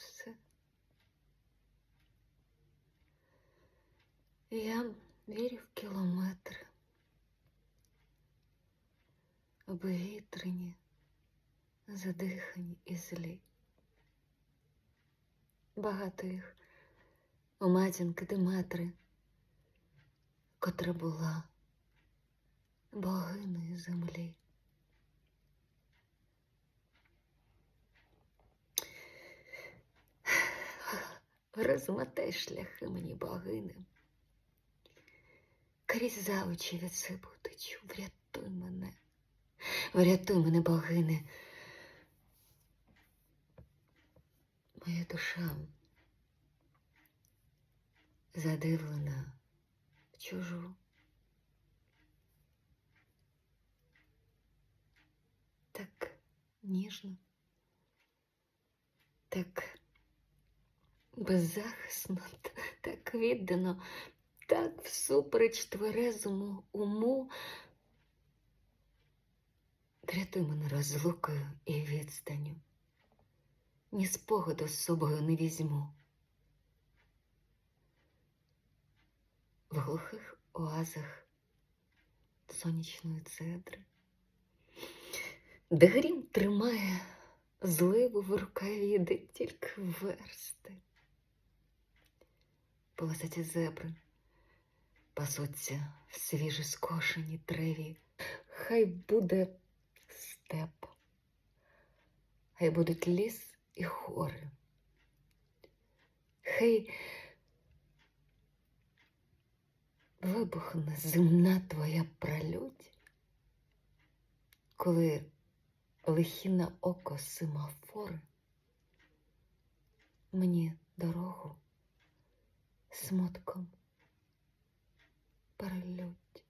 все. Я вірю в кілометри, обвітрені, задихані і злі. Багато їх у матінки Диметри, котра була богиною землі. Розмотай шляхи мені богини. Крізь за очі від себе врятуй мене, врятуй мене, богине. Моя душа задивлена в чужу. Так ніжно, так беззахисно, так віддано, так всупереч тверезому уму. Врятуй мене розлукою і відстанню, ні спогаду з собою не візьму. В глухих оазах сонячної цедри, де грім тримає зливу в рукаві, де тільки версти. Полосаті зебри пасуться в свіжі скошені треві. Хай буде степ, хай будуть ліс і хори. Хай вибухне земна твоя пролють, коли лихі на око семафори мені дорогу смутком перелють.